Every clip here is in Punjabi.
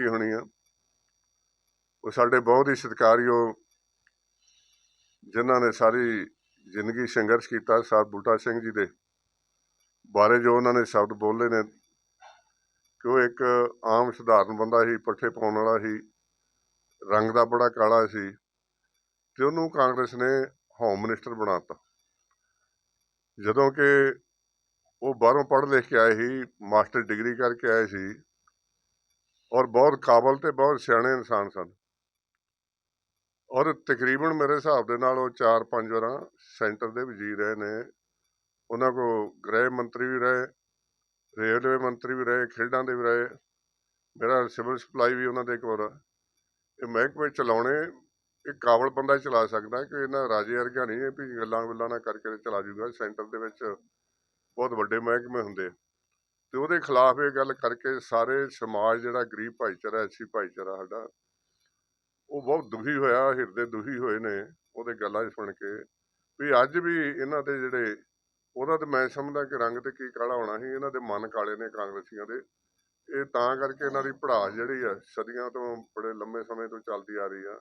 ਵੇਖੀ ਹੋਣੀ ਆ? ਉਹ ਸਾਡੇ ਬਹੁਤ ਹੀ ਸਤਿਕਾਰਯੋਗ ਜਿਨ੍ਹਾਂ ਨੇ ਸਾਰੀ ਜ਼ਿੰਦਗੀ ਸੰਘਰਸ਼ ਕੀਤਾ ਸਰ ਬੂਟਾ ਸਿੰਘ ਜੀ ਦੇ ਬਾਰੇ ਜੋ ਉਹਨਾਂ ਨੇ ਸ਼ਬਦ ਬੋਲੇ ਨੇ, ਕਿ ਉਹ ਇੱਕ ਆਮ ਸਧਾਰਨ ਬੰਦਾ ਸੀ, ਪੱਠੇ ਪਾਉਣ ਵਾਲਾ ਸੀ, ਰੰਗ ਦਾ ਬੜਾ ਕਾਲਾ ਸੀ ਤੇ ਉਹਨੂੰ ਕਾਂਗਰਸ ਨੇ ਹੋਮ ਮਿਨਿਸਟਰ ਬਣਾਤਾ। ਜਦੋਂ ਕਿ ਉਹ ਬਾਹਰੋਂ ਪੜ੍ਹ ਲਿਖ ਕੇ ਆਏ ਸੀ, ਮਾਸਟਰ ਡਿਗਰੀ ਕਰਕੇ ਆਏ ਸੀ ਔਰ ਬਹੁਤ ਕਾਬਲ ਤੇ ਬਹੁਤ ਸਿਆਣੇ ਇਨਸਾਨ ਸਨ। ਔਰ ਤਕਰੀਬਨ ਮੇਰੇ ਹਿਸਾਬ ਦੇ ਨਾਲ ਉਹ 4-5 ਵਾਰਾਂ ਸੈਂਟਰ ਦੇ ਵਜ਼ੀਰ ਰਹੇ ਨੇ। ਉਹਨਾਂ ਕੋ ਗ੍ਰਹਿ ਮੰਤਰੀ ਵੀ ਰਹੇ, ਰੇਲਵੇ ਮੰਤਰੀ ਵੀ ਰਹੇ, ਖੇਡਾਂ ਦੇ ਵੀ ਰਹੇ। ਮੇਰਾ ਸਿਵਲ ਸਪਲਾਈ ਵੀ ਉਹਨਾਂ ਦੇ ਕੋਲ ਇਹ ਮਹਿਕਮੇ ਚਲਾਉਣੇ, ਇਹ ਕਾਬਲ ਬੰਦਾ ਹੀ ਚਲਾ ਸਕਦਾ ਕਿ ਇਹਨਾਂ ਰਾਜੇ ਵਰਗਾ ਨਹੀਂ ਹੈ ਵੀ ਗੱਲਾਂ ਗੱਲਾਂ ਨਾ ਕਰਕੇ ਚਲਾ ਜੂਗਾ। ਸੈਂਟਰ ਦੇ ਵਿੱਚ ਬਹੁਤ ਵੱਡੇ ਮਹਿਕਮੇ ਹੁੰਦੇ ਤੇ ਉਹਦੇ ਖਿਲਾਫ ਇਹ ਗੱਲ ਕਰਕੇ ਸਾਰੇ ਸਮਾਜ ਜਿਹੜਾ ਗਰੀਬ ਭਾਈਚਾਰਾ ਐਸੀ ਭਾਈਚਾਰਾ ਸਾਡਾ, ਉਹ ਬਹੁਤ ਦੁਖੀ ਹੋਇਆ, ਹਿਰਦੇ ਦੁਖੀ ਹੋਏ ਨੇ ਉਹਦੇ ਗੱਲਾਂ 'ਚ ਸੁਣ ਕੇ। ਵੀ ਅੱਜ ਵੀ ਇਹਨਾਂ ਦੇ ਜਿਹੜੇ ਉਹਦਾ ਤੇ ਮੈਂ ਸਮਝਦਾ ਕਿ ਰੰਗ ਤੇ ਕੀ ਕਾਲਾ ਹੋਣਾ ਸੀ, ਇਹਨਾਂ ਦੇ ਮਨ ਕਾਲੇ ਨੇ ਕਾਂਗਰਸੀਆਂ ਦੇ। ਇਹ ਤਾਂ ਕਰਕੇ ਇਹਨਾਂ ਦੀ ਪੜਾਸ ਜਿਹੜੀ ਆ, ਸਦੀਆਂ ਤੋਂ ਬੜੇ ਲੰਮੇ ਸਮੇਂ ਤੋਂ ਚੱਲਦੀ ਆ ਰਹੀ ਆ।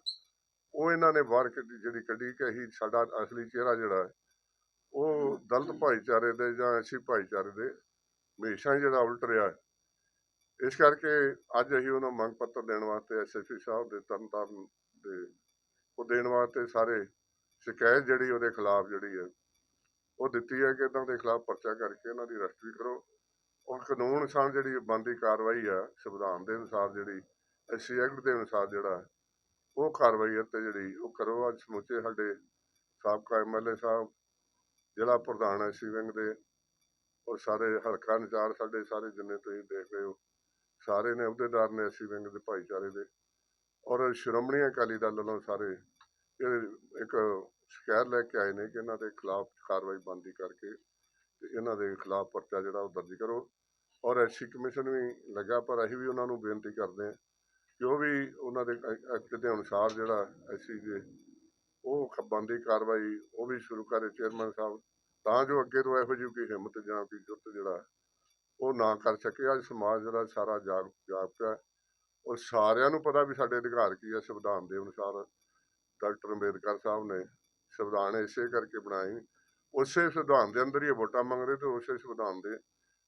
ਉਹ ਇਹਨਾਂ ਨੇ ਬਾਹਰ ਕੱਢੀ, ਜਿਹੜੀ ਕੱਢੀ ਕਿ ਅਸੀਂ ਸਾਡਾ ਅਸਲੀ ਚਿਹਰਾ ਜਿਹੜਾ ਉਹ ਦਲਤ ਭਾਈਚਾਰੇ ਦੇ ਜਾਂ ਐਸੀ ਭਾਈਚਾਰੇ ਦੇ ਹਮੇਸ਼ਾ ਹੀ ਜਿਹੜਾ ਉਲਟ ਰਿਹਾ ਇਸ ਕਰਕੇ ਅੱਜ ਅਸੀਂ ਉਹਨਾਂ ਮੰਗ ਪੱਤਰ ਦੇਣ ਵਾਸਤੇ ਐਸਐਸਪੀ ਸਾਹਿਬ ਦੇ ਤਰਨਤਾਰਨ ਦੇ ਉਹ ਦੇਣ ਵਾਸਤੇ ਸਾਰੇ ਸ਼ਿਕਾਇਤ ਜਿਹੜੀ ਉਹਦੇ ਖਿਲਾਫ ਜਿਹੜੀ ਹੈ, ਉਹ ਦਿੱਤੀ ਹੈ ਕਿ ਇਹਨਾਂ ਦੇ ਖਿਲਾਫ ਪਰਚਾ ਕਰਕੇ ਇਹਨਾਂ ਦੀ ਅਰੈਸਟ ਵੀ ਕਰੋ। ਔਰ ਕਾਨੂੰਨ ਅਨੁਸਾਰ ਜਿਹੜੀ ਬੰਦੀ ਕਾਰਵਾਈ ਆ, ਸੰਵਿਧਾਨ ਦੇ ਅਨੁਸਾਰ ਜਿਹੜੀ ਐਸਸੀ ਐਕਟ ਦੇ ਅਨੁਸਾਰ ਜਿਹੜਾ ਉਹ ਕਾਰਵਾਈ ਅਤੇ ਜਿਹੜੀ ਉਹ ਕਰੋ। ਅੱਜ ਸਮੁੱਚੇ ਸਾਡੇ ਸਾਬਕਾ ਐਮਐਲਏ ਸਾਹਿਬ, ਜ਼ਿਲ੍ਹਾ ਪ੍ਰਧਾਨ ਐਸਸੀ ਵਿੰਗ ਦੇ। ਔਰ ਸਾਰੇ ਹਲਕਾ ਇੰਚਾਰਜ ਸਾਡੇ ਸਾਰੇ ਜਿੰਨੇ ਤੁਸੀਂ ਦੇਖ ਰਹੇ ਹੋ, ਸਾਰੇ ਨੇ ਅਹੁਦੇਦਾਰ ਨੇ ਐਸਸੀ ਵਿੰਗ ਦੇ ਭਾਈਚਾਰੇ ਦੇ। ਔਰ ਸ਼੍ਰੋਮਣੀ ਅਕਾਲੀ ਦਲ ਵੱਲੋਂ ਸਾਰੇ ਇਹ ਇੱਕ ਸ਼ਿਕਾਇਤ ਲੈ ਕੇ ਆਏ ਨੇ ਕਿ ਇਹਨਾਂ ਦੇ ਖਿਲਾਫ ਕਾਰਵਾਈ ਬੰਦੀ ਕਰਕੇ ਤੇ ਇਹਨਾਂ ਦੇ ਖਿਲਾਫ ਪਰਚਾ ਜਿਹੜਾ ਉਹ ਦਰਜ ਕਰੋ। ਔਰ ਐਸਸੀ ਕਮਿਸ਼ਨ ਵੀ ਲੱਗਾ, ਪਰ ਅਸੀਂ ਵੀ ਉਹਨਾਂ ਨੂੰ ਬੇਨਤੀ ਕਰਦੇ ਹਾਂ ਕਿ ਉਹ ਵੀ ਉਹਨਾਂ ਦੇ ਐਕਟ ਦੇ ਅਨੁਸਾਰ ਜਿਹੜਾ ਐਸੀ ਦੇ ਉਹ ਖ- ਬਣਦੀ ਕਾਰਵਾਈ ਉਹ ਵੀ ਸ਼ੁਰੂ ਕਰੇ, ਚੇਅਰਮੈਨ ਸਾਹਿਬ ਤਾਂ ਜੋ ਅੱਗੇ ਤੋਂ ਇਹੋ ਜਿਹੀ ਕੋਈ ਹਿੰਮਤ ਜਾਂ ਕੋਈ ਜੁੱਤ ਜਿਹੜਾ ਉਹ ਨਾ ਕਰ ਸਕੇ। ਅੱਜ ਸਮਾਜ ਜਿਹੜਾ ਸਾਰਾ ਜਾਗ ਜਾਗ ਪਿਆ ਉਹ ਸਾਰਿਆਂ ਨੂੰ ਪਤਾ ਵੀ ਸਾਡੇ ਅਧਿਕਾਰ ਕੀ ਹੈ ਸੰਵਿਧਾਨ ਦੇ ਅਨੁਸਾਰ। ਡਾਕਟਰ ਅੰਬੇਦਕਰ ਸਾਹਿਬ ਨੇ ਸੰਵਿਧਾਨ ਇਸੇ ਕਰਕੇ ਬਣਾਏ। ਉਸੇ ਸੰਵਿਧਾਨ ਦੇ ਅੰਦਰ ਹੀ ਇਹ ਵੋਟਾਂ ਰਹੇ ਤੇ ਉਸੇ ਸੰਵਿਧਾਨ ਦੇ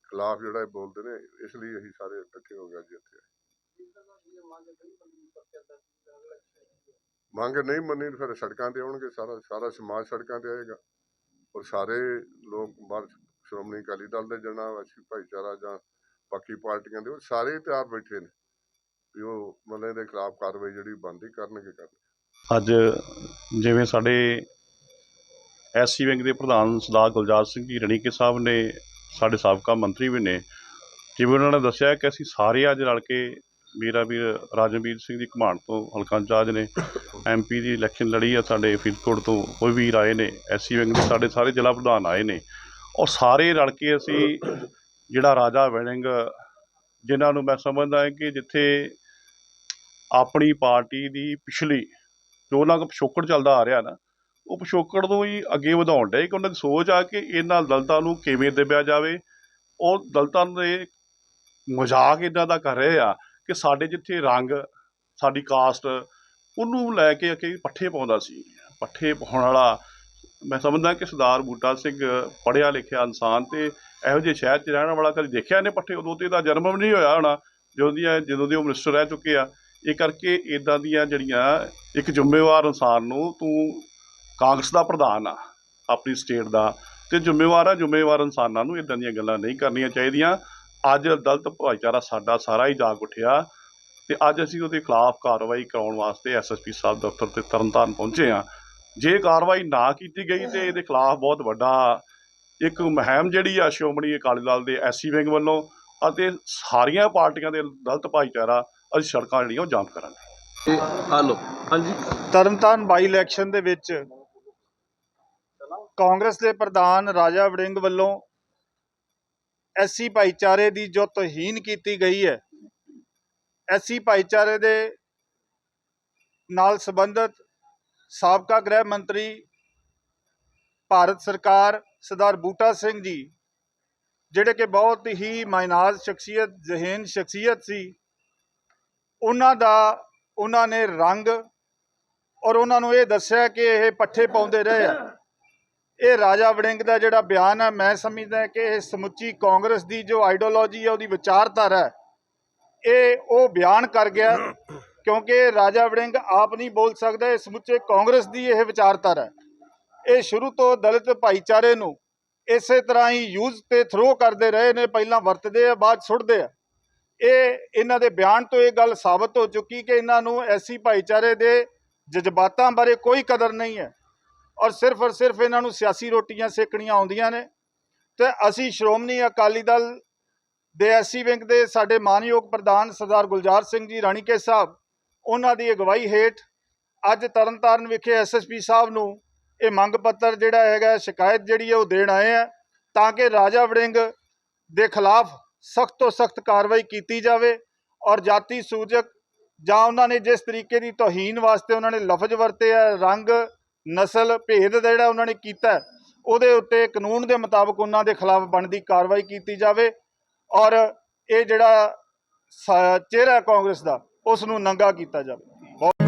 ਖਿਲਾਫ ਜਿਹੜਾ ਇਹ ਬੋਲਦੇ ਨੇ, ਇਸ ਲਈ ਅਸੀਂ ਸਾਰੇ ਇਕੱਠੇ ਹੋ ਗਏ ਅੱਜ ਇੱਥੇ। ਮੰਗ ਨਹੀਂ ਮੰਨੀ ਫਿਰ ਸੜਕਾਂ ਤੇ ਆਉਣਗੇ, ਸਾਰਾ ਸਾਰਾ ਸਮਾਜ ਸੜਕਾਂ ਤੇ ਆਏਗਾ। ਔਰ ਸਾਰੇ ਲੋਕ ਬਾਹਰ ਸ਼੍ਰੋਮਣੀ ਅਕਾਲੀ ਦਲ ਦੇ ਜਣਾ ਅਸੀਂ ਭਾਈਚਾਰਾ ਜਾਂ ਬਾਕੀ ਪਾਰਟੀਆਂ ਦੇ, ਉਹ ਸਾਰੇ ਤਿਆਰ ਬੈਠੇ ਨੇ ਵੀ ਉਹ ਮਤਲਬ ਦੇ ਖਿਲਾਫ ਕਾਰਵਾਈ ਜਿਹੜੀ ਬੰਦੀ ਕਰਨਗੇ ਕਰਨ ਅੱਜ ਜਿਵੇਂ ਸਾਡੇ ਐਸਸੀ ਵਿੰਗ ਦੇ ਪ੍ਰਧਾਨ ਸਰਦਾਰ ਗੁਲਜਾਰ ਸਿੰਘ ਜੀ ਰਣੀਕੇ ਸਾਹਿਬ ਨੇ, ਸਾਡੇ ਸਾਬਕਾ ਮੰਤਰੀ ਵੀ ਨੇ, ਜਿਵੇਂ ਉਹਨਾਂ ਨੇ ਦੱਸਿਆ ਕਿ ਅਸੀਂ ਸਾਰੇ ਅੱਜ ਰਲ ਕੇ ਮੇਰਾ ਵੀਰ ਰਾਜਨਵੀਰ ਸਿੰਘ ਦੀ ਕਮਾਂਡ ਤੋਂ ਹਲਕਾ ਇੰਚਾਰਜ ਨੇ ਐਮਪੀ ਦੀ ਇਲੈਕਸ਼ਨ ਲੜੀ ਆ ਸਾਡੇ ਫਰੀਦਕੋਟ ਤੋਂ, ਉਹ ਵੀਰ ਆਏ ਨੇ ਐਸਸੀ ਵਿੰਗ ਦੇ ਸਾਡੇ ਸਾਰੇ ਜ਼ਿਲ੍ਹਾ ਪ੍ਰਧਾਨ ਆਏ ਨੇ। ਔਰ ਸਾਰੇ ਰਲ ਕੇ ਅਸੀਂ ਜਿਹੜਾ ਰਾਜਾ ਵੜਿੰਗ ਜਿਨ੍ਹਾਂ ਨੂੰ ਮੈਂ ਸਮਝਦਾ ਹਾਂ ਕਿ ਜਿੱਥੇ ਆਪਣੀ ਪਾਰਟੀ ਦੀ ਪਿਛਲੀ, ਜੋ ਉਹਨਾਂ ਕੋਲ ਪਿਛੋਕੜ ਚੱਲਦਾ ਆ ਰਿਹਾ ਨਾ, ਉਹ ਪਿਛੋਕੜ ਨੂੰ ਹੀ ਅੱਗੇ ਵਧਾਉਣ ਡੇ ਕਿ ਉਹਨਾਂ ਦੀ ਸੋਚ ਆ ਕਿ ਇਹਨਾਂ ਦਲਤਾਂ ਨੂੰ ਕਿਵੇਂ ਦੱਬਿਆ ਜਾਵੇ। ਉਹ ਦਲਤਾਂ ਦੇ ਮਜ਼ਾਕ ਇਦਾਂ ਦਾ ਕਰ ਰਹੇ ਆ ਕਿ ਸਾਡੇ ਜਿੱਥੇ ਰੰਗ, ਸਾਡੀ ਕਾਸਟ ਉਹਨੂੰ ਲੈ ਕੇ ਕਿ ਪੱਠੇ ਪਾਉਂਦਾ ਸੀ। ਪੱਠੇ ਪਾਉਣ ਵਾਲਾ, ਮੈਂ ਸਮਝਦਾ ਕਿ ਸਰਦਾਰ ਬੂਟਾ ਸਿੰਘ ਪੜ੍ਹਿਆ ਲਿਖਿਆ ਇਨਸਾਨ ਤੇ ਇਹੋ ਜਿਹੇ ਸ਼ਹਿਰ 'ਚ ਰਹਿਣ ਵਾਲਾ ਕਦੇ ਦੇਖਿਆ ਨੇ ਪੱਠੇ? ਉਦੋਂ ਤੇ ਇਹਦਾ ਜਨਮ ਵੀ ਨਹੀਂ ਹੋਇਆ ਹੋਣਾ। ਜਦੋਂ ਦੀ ਜਦੋਂ ਦੇ ਉਹ ਮਿਨਿਸਟਰ ਰਹਿ ਚੁੱਕੇ ਆ, ਇਹ ਕਰਕੇ ਇਦਾਂ ਦੀਆਂ ਜਿਹੜੀਆਂ ਇੱਕ ਜ਼ਿੰਮੇਵਾਰ ਇਨਸਾਨ ਨੂੰ ਤੂੰ ਕਾਂਗਰਸ ਦਾ ਪ੍ਰਧਾਨ ਆ, ਆਪਣੀ ਸਟੇਟ ਦਾ, ਤੇ ਜ਼ਿੰਮੇਵਾਰ ਆ, ਜ਼ਿੰਮੇਵਾਰ ਇਨਸਾਨਾਂ ਨੂੰ ਇਦਾਂ ਦੀਆਂ ਗੱਲਾਂ ਨਹੀਂ ਕਰਨੀਆਂ ਚਾਹੀਦੀਆਂ। ਅੱਜ ਦਲਿਤ ਭਾਈਚਾਰਾ ਸਾਡਾ ਸਾਰਾ ਹੀ ਜਾਗ ਉੱਠਿਆ ਤੇ ਅੱਜ ਅਸੀਂ ਉਹਦੇ ਖਿਲਾਫ ਕਾਰਵਾਈ ਕਰਾਉਣ ਵਾਸਤੇ ਐਸਐਸਪੀ ਸਾਹਿਬ ਦਫ਼ਤਰ ਤੇ ਤਰਨਤਾਰਨ ਪਹੁੰਚੇ ਆ ਜੇ ਕਾਰਵਾਈ ਨਾ ਕੀਤੀ ਗਈ ਤੇ ਇਹਦੇ ਖਿਲਾਫ ਬਹੁਤ ਵੱਡਾ ਇੱਕ ਮੁਹਿੰਮ ਜਿਹੜੀ ਆ ਸ਼੍ਰੋਮਣੀ ਅਕਾਲੀ ਦਲ ਦੇ ਐਸਸੀ ਵਿੰਗ ਵੱਲੋਂ ਅਤੇ ਸਾਰੀਆਂ ਪਾਰਟੀਆਂ ਦੇ ਦਲਿਤ ਭਾਈਚਾਰਾ ਅਸੀਂ ਸੜਕਾਂ ਜਿਹੜੀਆਂ ਉਹ ਜਾਮ ਕਰਾਂਗੇ। ਹਲੋ ਹਾਂਜੀ। ਤਰਨਤਾਰਨ ਬਾਈ ਇਲੈਕਸ਼ਨ ਦੇ ਵਿੱਚ ਕਾਂਗਰਸ ਦੇ ਪ੍ਰਧਾਨ ਰਾਜਾ ਵੜਿੰਗ ਵੱਲੋਂ ਐਸੀ ਭਾਈਚਾਰੇ ਦੀ ਜੋ ਤੋਹੀਨ ਕੀਤੀ ਗਈ ਹੈ। ਐਸੀ ਭਾਈਚਾਰੇ ਦੇ ਨਾਲ ਸੰਬੰਧਿਤ ਸਾਬਕਾ ਗ੍ਰਹਿ ਮੰਤਰੀ ਭਾਰਤ ਸਰਕਾਰ ਸਰਦਾਰ ਬੂਟਾ ਸਿੰਘ ਜੀ, ਜਿਹੜੇ ਕਿ ਬਹੁਤ ਹੀ ਮਾਇਨਾਜ਼ ਸ਼ਖਸੀਅਤ, ਜ਼ਹਿਨ ਸ਼ਖਸੀਅਤ ਸੀ, ਉਹਨਾਂ ਦਾ, ਉਹਨਾਂ ਨੇ ਰੰਗ ਔਰ ਉਹਨਾਂ ਨੂੰ ਇਹ ਦੱਸਿਆ ਕਿ ਇਹ ਪੱਠੇ ਪਾਉਂਦੇ ਰਹੇ ਆ। ਇਹ ਰਾਜਾ ਵੜਿੰਗ ਦਾ ਜਿਹੜਾ ਬਿਆਨ ਹੈ, ਮੈਂ ਸਮਝਦਾ ਕਿ ਇਹ ਸਮੁੱਚੀ ਕਾਂਗਰਸ ਦੀ ਜੋ ਆਈਡੀਓਲੋਜੀ ਹੈ, ਉਹਦੀ ਵਿਚਾਰਧਾਰਾ ਹੈ। ਇਹ ਉਹ ਬਿਆਨ ਕਰ ਗਿਆ, ਕਿਉਂਕਿ ਰਾਜਾ ਵੜਿੰਗ ਆਪ ਨਹੀਂ ਬੋਲ ਸਕਦਾ, ਇਹ ਸਮੁੱਚੇ ਕਾਂਗਰਸ ਦੀ ਇਹ ਵਿਚਾਰਧਾਰਾ ਹੈ। ਇਹ ਸ਼ੁਰੂ ਤੋਂ ਦਲਿਤ ਭਾਈਚਾਰੇ ਨੂੰ ਇਸੇ ਤਰ੍ਹਾਂ ਹੀ ਯੂਜ਼ ਤੇ ਥਰੋ ਕਰਦੇ ਰਹੇ ਨੇ, ਪਹਿਲਾਂ ਵਰਤਦੇ ਆ, ਬਾਅਦ ਸੁੱਟਦੇ ਆ। ਇਹ ਇਹਨਾਂ ਦੇ ਬਿਆਨ ਤੋਂ ਇਹ ਗੱਲ ਸਾਬਤ ਹੋ ਚੁੱਕੀ ਕਿ ਇਹਨਾਂ ਨੂੰ ਐਸੀ ਭਾਈਚਾਰੇ ਦੇ ਜਜ਼ਬਾਤਾਂ ਬਾਰੇ ਕੋਈ ਕਦਰ ਨਹੀਂ ਹੈ। ਔਰ ਸਿਰਫ ਔਰ ਸਿਰਫ ਇਹਨਾਂ ਨੂੰ ਸਿਆਸੀ ਰੋਟੀਆਂ ਸੇਕਣੀਆਂ ਆਉਂਦੀਆਂ ਨੇ। ਤੇ ਅਸੀਂ ਸ਼੍ਰੋਮਣੀ ਅਕਾਲੀ ਦਲ ਦੇ ਐਸੀ ਵਿੰਗ ਦੇ ਸਾਡੇ ਮਾਨਯੋਗ ਪ੍ਰਧਾਨ ਸਰਦਾਰ ਗੁਲਜ਼ਾਰ ਸਿੰਘ ਜੀ ਰਾਣੀਕੇ ਸਾਹਿਬ, ਉਹਨਾਂ ਦੀ ਅਗਵਾਈ ਹੇਠ ਅੱਜ ਤਰਨਤਾਰਨ ਵਿਖੇ ਐਸਐਸਪੀ ਸਾਹਿਬ ਨੂੰ ਇਹ ਮੰਗ ਪੱਤਰ ਜਿਹੜਾ ਹੈਗਾ, ਸ਼ਿਕਾਇਤ ਜਿਹੜੀ ਹੈ ਉਹ ਦੇਣ ਆਏ ਆ ਤਾਂ ਕਿ ਰਾਜਾ ਵੜਿੰਗ ਦੇ ਖਿਲਾਫ ਸਖਤ ਤੋਂ ਸਖਤ ਕਾਰਵਾਈ ਕੀਤੀ ਜਾਵੇ ਔਰ ਜਾਤੀ ਸੂਚਕ ਜਾਂ ਉਹਨਾਂ ਨੇ ਜਿਸ ਤਰੀਕੇ ਦੀ ਤੋਹੀਨ ਵਾਸਤੇ ਉਹਨਾਂ ਨੇ ਲਫ਼ਜ਼ ਵਰਤੇ ਆ, ਰੰਗ ਨਸਲ ਭੇਦ ਦਾ ਜਿਹੜਾ ਉਹਨਾਂ ਨੇ ਕੀਤਾ ਉਹਦੇ ਉੱਤੇ ਕਾਨੂੰਨ ਦੇ ਮੁਤਾਬਕ ਉਹਨਾਂ ਦੇ ਖਿਲਾਫ ਬਣਦੀ ਕਾਰਵਾਈ ਕੀਤੀ ਜਾਵੇ ਔਰ ਇਹ ਜਿਹੜਾ ਚਿਹਰਾ ਕਾਂਗਰਸ ਦਾ ਉਸ ਨੂੰ ਨੰਗਾ ਕੀਤਾ ਜਾਵੇ।